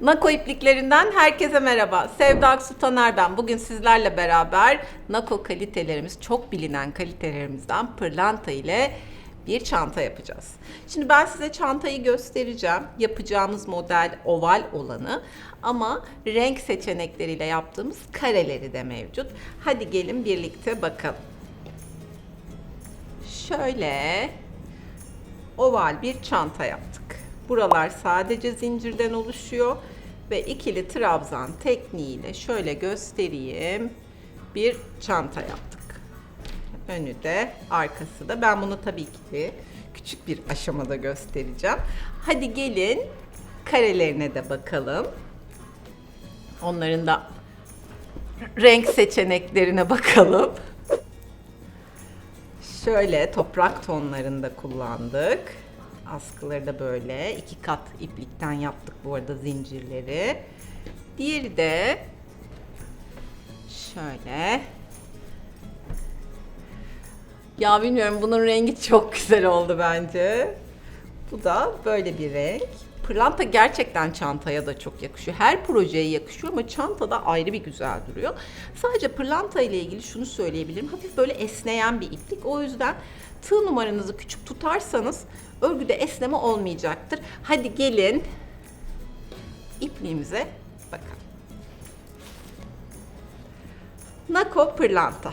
Nako ipliklerinden herkese merhaba. Sevda Aksu Taner ben. Bugün sizlerle beraber Nako kalitelerimiz, çok bilinen kalitelerimizden pırlanta ile bir çanta yapacağız. Şimdi ben size çantayı göstereceğim. Yapacağımız model oval olanı ama renk seçenekleriyle yaptığımız kareleri de mevcut. Hadi gelin birlikte bakalım. Şöyle oval bir çanta yaptık. Buralar sadece zincirden oluşuyor ve ikili trabzan tekniğiyle şöyle göstereyim. Bir çanta yaptık. Önü de arkası da. Ben bunu tabii ki küçük bir aşamada göstereceğim. Hadi gelin karelerine de bakalım. Onların da renk seçeneklerine bakalım. Şöyle toprak tonlarında kullandık. Askıları da böyle iki kat iplikten yaptık bu arada zincirleri. Diğeri de şöyle. Ya bilmiyorum bunun rengi çok güzel oldu bence. Bu da böyle bir renk. Pırlanta gerçekten çantaya da çok yakışıyor. Her projeye yakışıyor ama çantada ayrı bir güzel duruyor. Sadece pırlanta ile ilgili şunu söyleyebilirim. Hafif böyle esneyen bir iplik. O yüzden tığ numaranızı küçük tutarsanız örgüde esneme olmayacaktır. Hadi gelin ipliğimize bakalım. Nako pırlanta.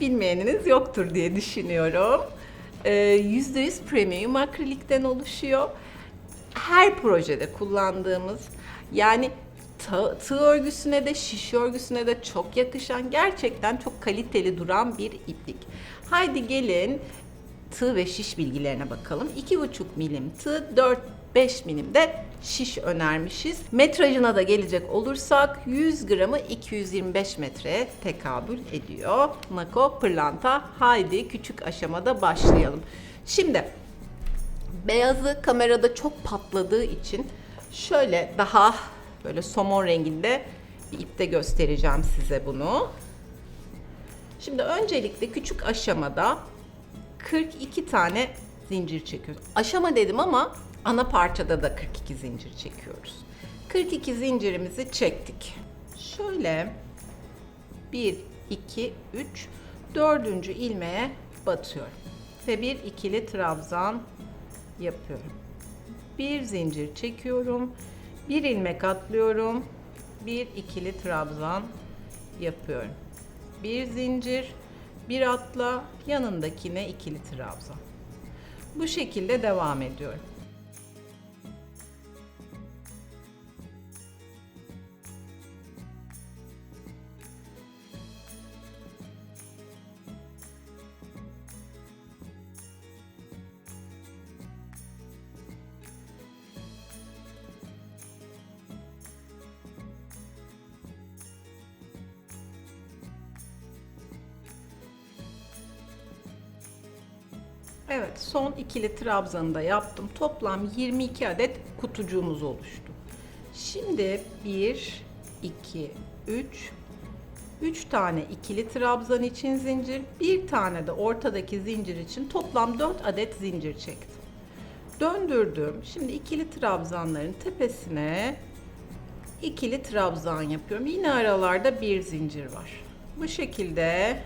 Bilmeyeniniz yoktur diye düşünüyorum. Ee, %100 premium akrilikten oluşuyor. Her projede kullandığımız yani tığ örgüsüne de şiş örgüsüne de çok yakışan gerçekten çok kaliteli duran bir iplik. Haydi gelin tığ ve şiş bilgilerine bakalım. 2,5 milim tığ, 4-5 milim de şiş önermişiz. Metrajına da gelecek olursak 100 gramı 225 metreye tekabül ediyor. Nako pırlanta. Haydi küçük aşamada başlayalım. Şimdi beyazı kamerada çok patladığı için şöyle daha böyle somon renginde bir ipte göstereceğim size bunu. Şimdi öncelikle küçük aşamada 42 tane zincir çekiyoruz. Aşama dedim ama ana parçada da 42 zincir çekiyoruz. 42 zincirimizi çektik. Şöyle 1, 2, 3, dördüncü ilmeğe batıyorum. Ve bir ikili trabzan yapıyorum. Bir zincir çekiyorum. Bir ilmek atlıyorum. Bir ikili trabzan yapıyorum. Bir zincir, bir atla, yanındakine ikili trabzan. Bu şekilde devam ediyorum. İkili trabzanı da yaptım. Toplam 22 adet kutucuğumuz oluştu. Şimdi 1, 2, 3, 3 tane ikili trabzan için zincir, bir tane de ortadaki zincir için toplam 4 adet zincir çektim. Döndürdüm. Şimdi ikili trabzanların tepesine ikili trabzan yapıyorum. Yine aralarda bir zincir var. Bu şekilde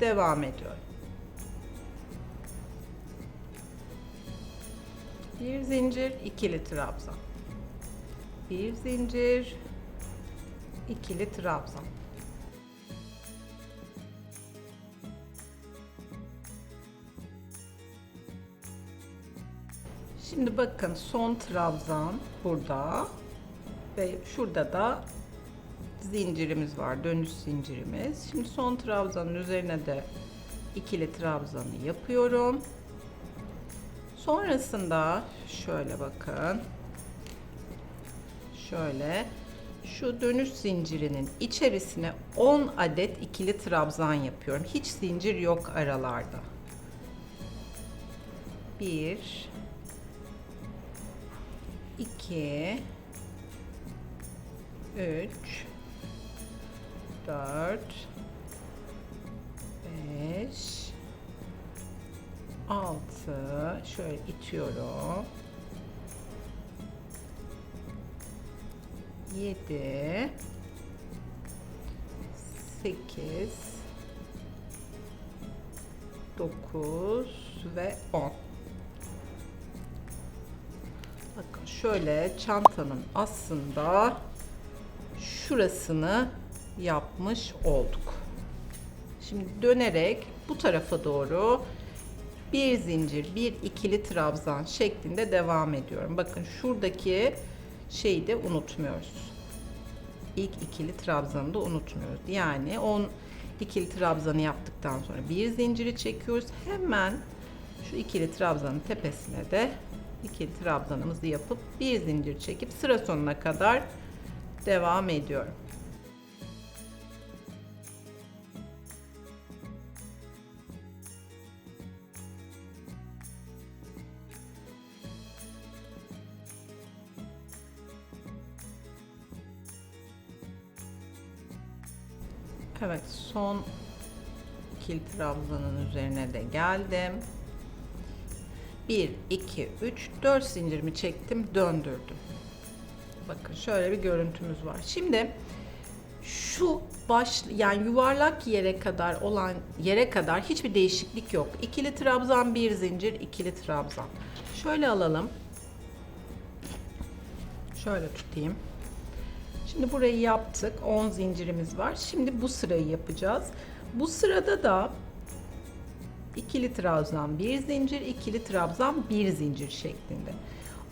devam ediyorum. Bir zincir, ikili trabzan. Bir zincir, ikili trabzan. Şimdi bakın son trabzan burada ve şurada da zincirimiz var, dönüş zincirimiz. Şimdi son trabzanın üzerine de ikili trabzanı yapıyorum. Sonrasında şöyle bakın. Şöyle şu dönüş zincirinin içerisine 10 adet ikili trabzan yapıyorum. Hiç zincir yok aralarda. 1 2 3 4 6 şöyle itiyorum. 7 8 9 ve 10 Bakın şöyle çantanın aslında şurasını yapmış olduk. Şimdi dönerek bu tarafa doğru bir zincir, bir ikili trabzan şeklinde devam ediyorum. Bakın şuradaki şeyi de unutmuyoruz. İlk ikili trabzanı da unutmuyoruz. Yani 10 ikili trabzanı yaptıktan sonra bir zinciri çekiyoruz. Hemen şu ikili trabzanın tepesine de ikili trabzanımızı yapıp bir zincir çekip sıra sonuna kadar devam ediyorum. Evet son ikili trabzanın üzerine de geldim. 1 2 3 4 zincirimi çektim, döndürdüm. Bakın şöyle bir görüntümüz var. Şimdi şu baş yani yuvarlak yere kadar olan yere kadar hiçbir değişiklik yok. İkili trabzan, bir zincir, ikili trabzan. Şöyle alalım. Şöyle tutayım. Şimdi burayı yaptık. 10 zincirimiz var. Şimdi bu sırayı yapacağız. Bu sırada da ikili trabzan, bir zincir, ikili trabzan, bir zincir şeklinde.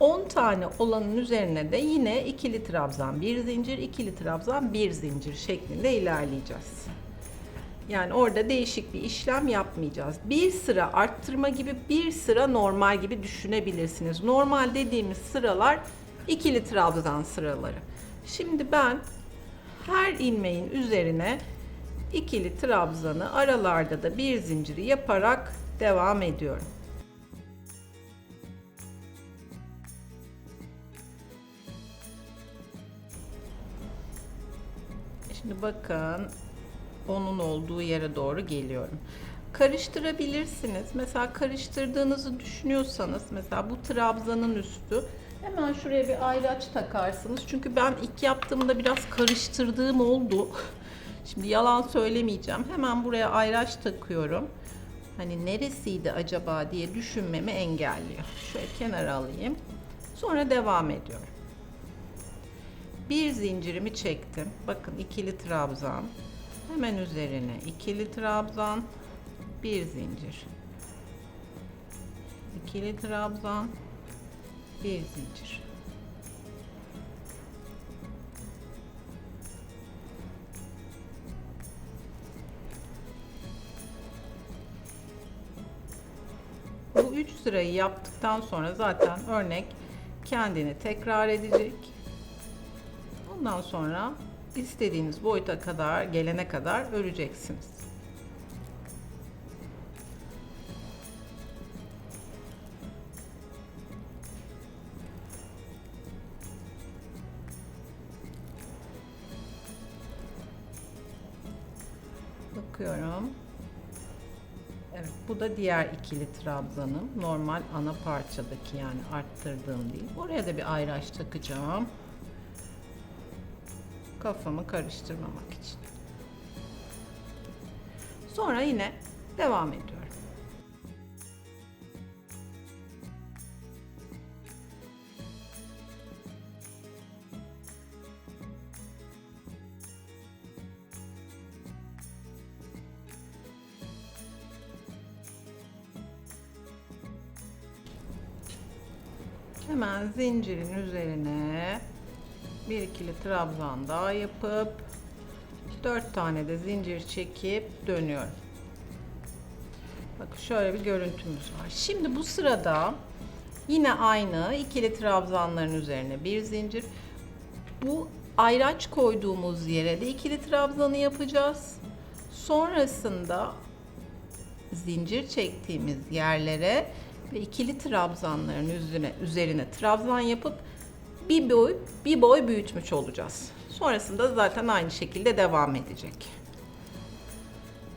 10 tane olanın üzerine de yine ikili trabzan, bir zincir, ikili trabzan, bir zincir şeklinde ilerleyeceğiz. Yani orada değişik bir işlem yapmayacağız. Bir sıra arttırma gibi, bir sıra normal gibi düşünebilirsiniz. Normal dediğimiz sıralar ikili trabzan sıraları. Şimdi ben her ilmeğin üzerine ikili trabzanı aralarda da bir zinciri yaparak devam ediyorum. Şimdi bakın onun olduğu yere doğru geliyorum. Karıştırabilirsiniz. Mesela karıştırdığınızı düşünüyorsanız mesela bu trabzanın üstü hemen şuraya bir ayraç takarsınız. Çünkü ben ilk yaptığımda biraz karıştırdığım oldu. Şimdi yalan söylemeyeceğim. Hemen buraya ayraç takıyorum. Hani neresiydi acaba diye düşünmemi engelliyor. Şöyle kenara alayım. Sonra devam ediyorum. Bir zincirimi çektim. Bakın ikili trabzan. Hemen üzerine ikili trabzan, bir zincir. İkili trabzan, bir zincir. Bu üç sırayı yaptıktan sonra zaten örnek kendini tekrar edecek. Ondan sonra istediğiniz boyuta kadar gelene kadar öreceksiniz. Diğer ikili trabzanım. Normal ana parçadaki yani arttırdığım değil. Oraya da bir ayraç takacağım. Kafamı karıştırmamak için. Sonra yine devam ediyorum. Hemen zincirin üzerine bir ikili trabzan daha yapıp 4 tane de zincir çekip dönüyorum. Bak şöyle bir görüntümüz var. Şimdi bu sırada yine aynı ikili trabzanların üzerine bir zincir. Bu ayraç koyduğumuz yere de ikili trabzanı yapacağız. Sonrasında zincir çektiğimiz yerlere ve ikili trabzanların üzerine üzerine trabzan yapıp bir boy bir boy büyütmüş olacağız. Sonrasında zaten aynı şekilde devam edecek.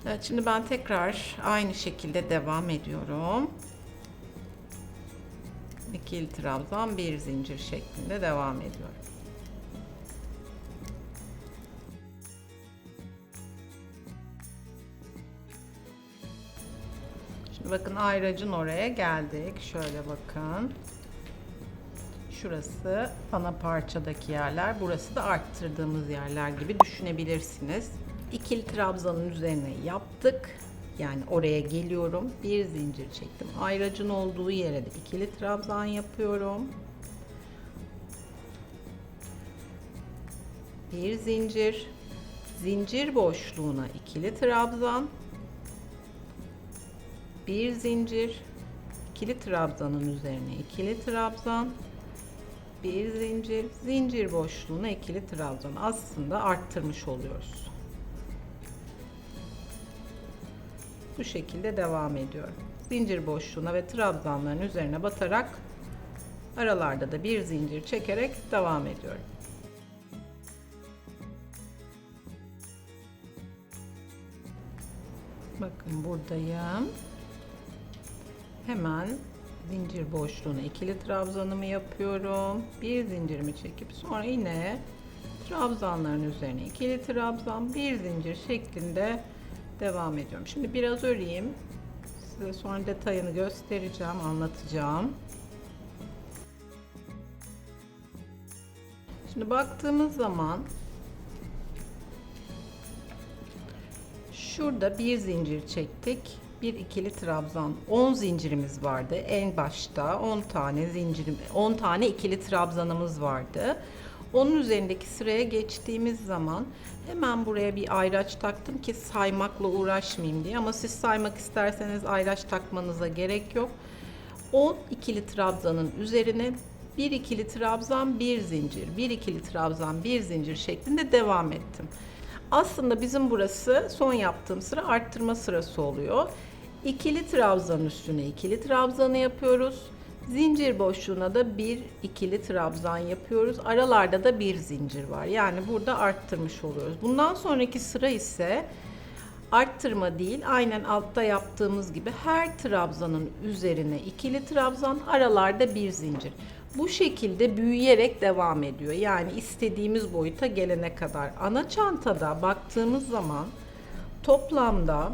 Evet şimdi ben tekrar aynı şekilde devam ediyorum. İkili trabzan bir zincir şeklinde devam ediyorum. Bakın ayracın oraya geldik. Şöyle bakın. Şurası ana parçadaki yerler. Burası da arttırdığımız yerler gibi düşünebilirsiniz. İkili trabzanın üzerine yaptık. Yani oraya geliyorum. Bir zincir çektim. Ayracın olduğu yere de ikili trabzan yapıyorum. Bir zincir. Zincir boşluğuna ikili trabzan. Bir zincir. ikili trabzanın üzerine ikili trabzan bir zincir, zincir boşluğuna ikili trabzan aslında arttırmış oluyoruz. Bu şekilde devam ediyorum. Zincir boşluğuna ve trabzanların üzerine batarak aralarda da bir zincir çekerek devam ediyorum. Bakın buradayım. Hemen zincir boşluğuna ikili trabzanımı yapıyorum. Bir zincirimi çekip sonra yine trabzanların üzerine ikili trabzan, bir zincir şeklinde devam ediyorum. Şimdi biraz öreyim. Size sonra detayını göstereceğim, anlatacağım. Şimdi baktığımız zaman şurada bir zincir çektik bir ikili trabzan 10 zincirimiz vardı en başta. 10 tane zincirim 10 tane ikili trabzanımız vardı. Onun üzerindeki sıraya geçtiğimiz zaman hemen buraya bir ayraç taktım ki saymakla uğraşmayayım diye. Ama siz saymak isterseniz ayraç takmanıza gerek yok. 10 ikili trabzanın üzerine bir ikili trabzan bir zincir bir ikili trabzan bir zincir şeklinde devam ettim. Aslında bizim burası son yaptığım sıra arttırma sırası oluyor. İkili trabzan üstüne ikili trabzanı yapıyoruz. Zincir boşluğuna da bir ikili trabzan yapıyoruz. Aralarda da bir zincir var. Yani burada arttırmış oluyoruz. Bundan sonraki sıra ise arttırma değil, aynen altta yaptığımız gibi her trabzanın üzerine ikili trabzan, aralarda bir zincir. Bu şekilde büyüyerek devam ediyor. Yani istediğimiz boyuta gelene kadar. Ana çantada baktığımız zaman toplamda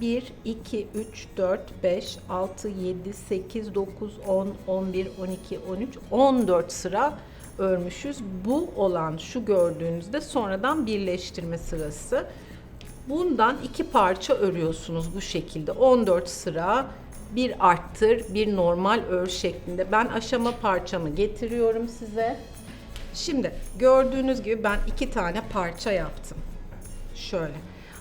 1, 2, 3, 4, 5, 6, 7, 8, 9, 10, 11, 12, 13, 14 sıra örmüşüz. Bu olan şu gördüğünüzde sonradan birleştirme sırası. Bundan iki parça örüyorsunuz bu şekilde. 14 sıra bir arttır, bir normal ör şeklinde. Ben aşama parçamı getiriyorum size. Şimdi gördüğünüz gibi ben iki tane parça yaptım. Şöyle.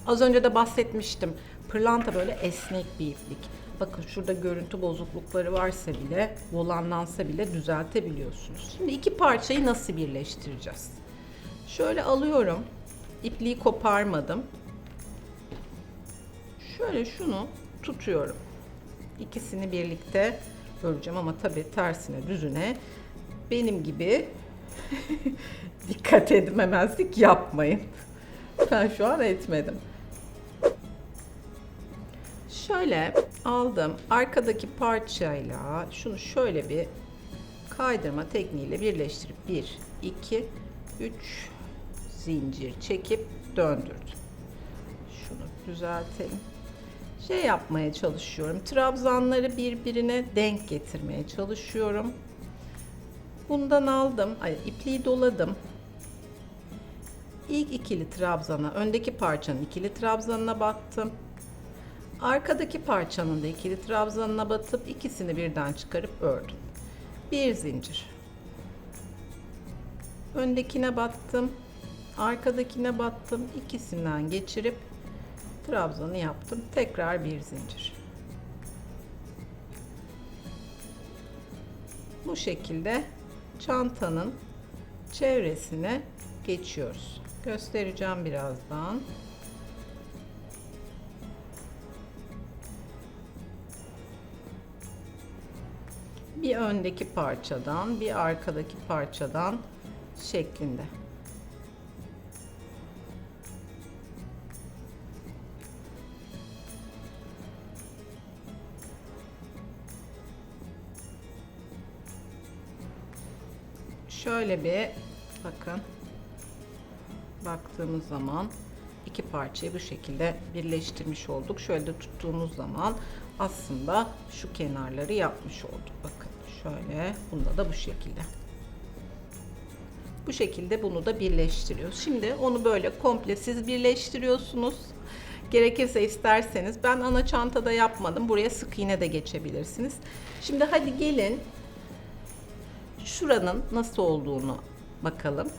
Az önce de bahsetmiştim. Pırlanta böyle esnek bir iplik. Bakın şurada görüntü bozuklukları varsa bile, volanlansa bile düzeltebiliyorsunuz. Şimdi iki parçayı nasıl birleştireceğiz? Şöyle alıyorum. İpliği koparmadım. Şöyle şunu tutuyorum. İkisini birlikte öreceğim ama tabii tersine düzüne benim gibi dikkat etmemezlik yapmayın. Ben şu an etmedim. Şöyle aldım. Arkadaki parçayla şunu şöyle bir kaydırma tekniğiyle birleştirip 1, 2, 3 zincir çekip döndürdüm. Şunu düzeltelim. Şey yapmaya çalışıyorum. Trabzanları birbirine denk getirmeye çalışıyorum. Bundan aldım. Ay, ipliği doladım. İlk ikili trabzana, öndeki parçanın ikili trabzanına battım. Arkadaki parçanın da ikili trabzanına batıp ikisini birden çıkarıp ördüm. Bir zincir. Öndekine battım. Arkadakine battım. İkisinden geçirip trabzanı yaptım. Tekrar bir zincir. Bu şekilde çantanın çevresine geçiyoruz. Göstereceğim birazdan. Bir öndeki parçadan bir arkadaki parçadan şeklinde. Şöyle bir bakın baktığımız zaman iki parçayı bu şekilde birleştirmiş olduk. Şöyle de tuttuğumuz zaman aslında şu kenarları yapmış olduk. Bakın şöyle bunda da bu şekilde. Bu şekilde bunu da birleştiriyoruz. Şimdi onu böyle komple siz birleştiriyorsunuz. Gerekirse isterseniz ben ana çantada yapmadım. Buraya sık iğne de geçebilirsiniz. Şimdi hadi gelin şuranın nasıl olduğunu bakalım.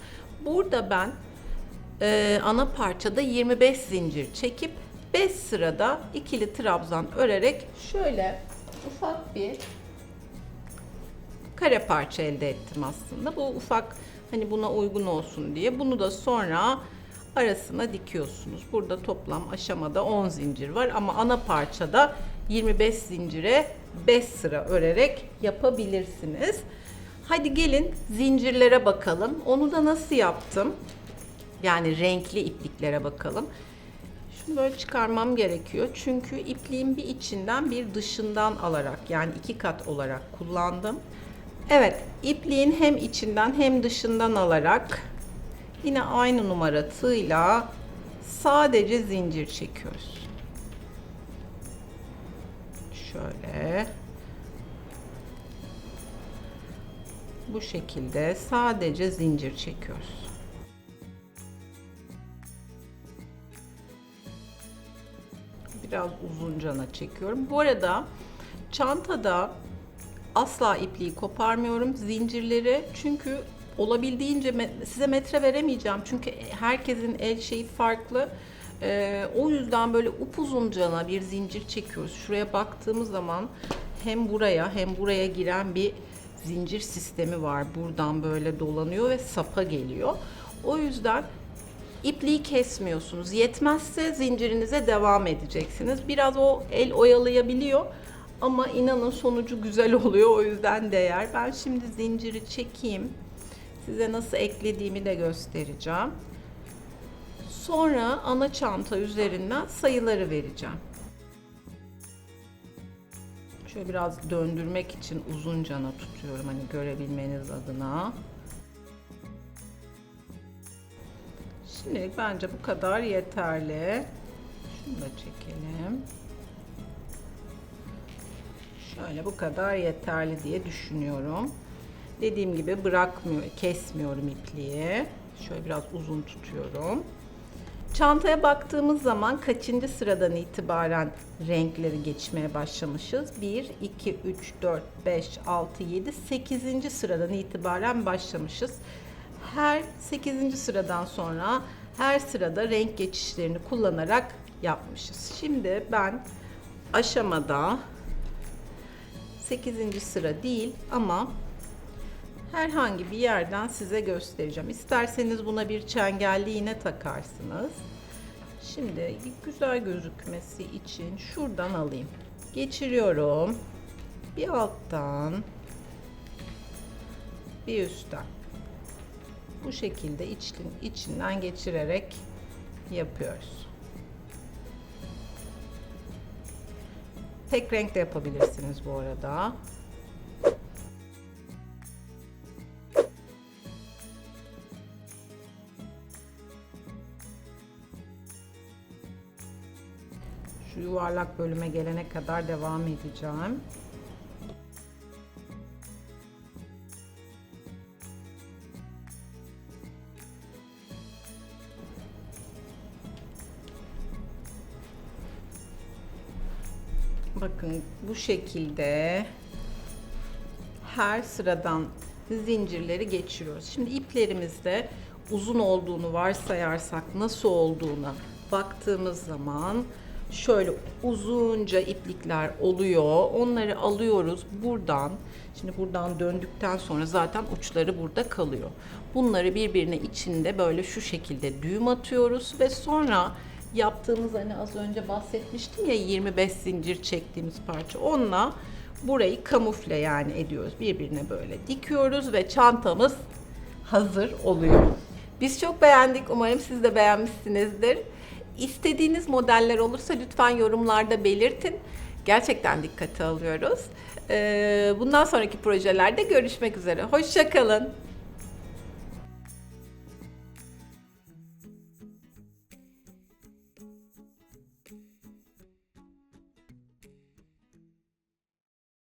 Burada ben e, ana parçada 25 zincir çekip 5 sırada ikili trabzan örerek şöyle ufak bir kare parça elde ettim aslında. Bu ufak hani buna uygun olsun diye. Bunu da sonra arasına dikiyorsunuz. Burada toplam aşamada 10 zincir var ama ana parçada 25 zincire 5 sıra örerek yapabilirsiniz. Hadi gelin zincirlere bakalım. Onu da nasıl yaptım? Yani renkli ipliklere bakalım. Şunu böyle çıkarmam gerekiyor. Çünkü ipliğin bir içinden bir dışından alarak yani iki kat olarak kullandım. Evet, ipliğin hem içinden hem dışından alarak yine aynı numara tığla sadece zincir çekiyoruz. Şöyle. Bu şekilde sadece zincir çekiyoruz. Biraz uzuncana çekiyorum. Bu arada çantada asla ipliği koparmıyorum zincirleri çünkü olabildiğince size metre veremeyeceğim çünkü herkesin el şeyi farklı. Ee, o yüzden böyle upuzuncana bir zincir çekiyoruz. Şuraya baktığımız zaman hem buraya hem buraya giren bir zincir sistemi var. Buradan böyle dolanıyor ve sapa geliyor. O yüzden ipliği kesmiyorsunuz. Yetmezse zincirinize devam edeceksiniz. Biraz o el oyalayabiliyor ama inanın sonucu güzel oluyor. O yüzden değer. Ben şimdi zinciri çekeyim. Size nasıl eklediğimi de göstereceğim. Sonra ana çanta üzerinden sayıları vereceğim. Şöyle biraz döndürmek için uzun cana tutuyorum hani görebilmeniz adına. Şimdilik bence bu kadar yeterli. Şunu da çekelim. Şöyle bu kadar yeterli diye düşünüyorum. Dediğim gibi bırakmıyor, kesmiyorum ipliği. Şöyle biraz uzun tutuyorum. Çantaya baktığımız zaman kaçıncı sıradan itibaren renkleri geçmeye başlamışız? 1, 2, 3, 4, 5, 6, 7, 8. sıradan itibaren başlamışız. Her 8. sıradan sonra her sırada renk geçişlerini kullanarak yapmışız. Şimdi ben aşamada 8. sıra değil ama herhangi bir yerden size göstereceğim. İsterseniz buna bir çengelli iğne takarsınız. Şimdi güzel gözükmesi için şuradan alayım. Geçiriyorum. Bir alttan bir üstten. Bu şekilde için, içinden geçirerek yapıyoruz. Tek renk de yapabilirsiniz bu arada. Şu yuvarlak bölüme gelene kadar devam edeceğim. Bakın bu şekilde her sıradan zincirleri geçiriyoruz. Şimdi iplerimizde uzun olduğunu varsayarsak nasıl olduğuna baktığımız zaman şöyle uzunca iplikler oluyor. Onları alıyoruz buradan. Şimdi buradan döndükten sonra zaten uçları burada kalıyor. Bunları birbirine içinde böyle şu şekilde düğüm atıyoruz ve sonra yaptığımız hani az önce bahsetmiştim ya 25 zincir çektiğimiz parça onunla burayı kamufle yani ediyoruz. Birbirine böyle dikiyoruz ve çantamız hazır oluyor. Biz çok beğendik. Umarım siz de beğenmişsinizdir. İstediğiniz modeller olursa lütfen yorumlarda belirtin. Gerçekten dikkate alıyoruz. Ee, Bundan sonraki projelerde görüşmek üzere. Hoşçakalın.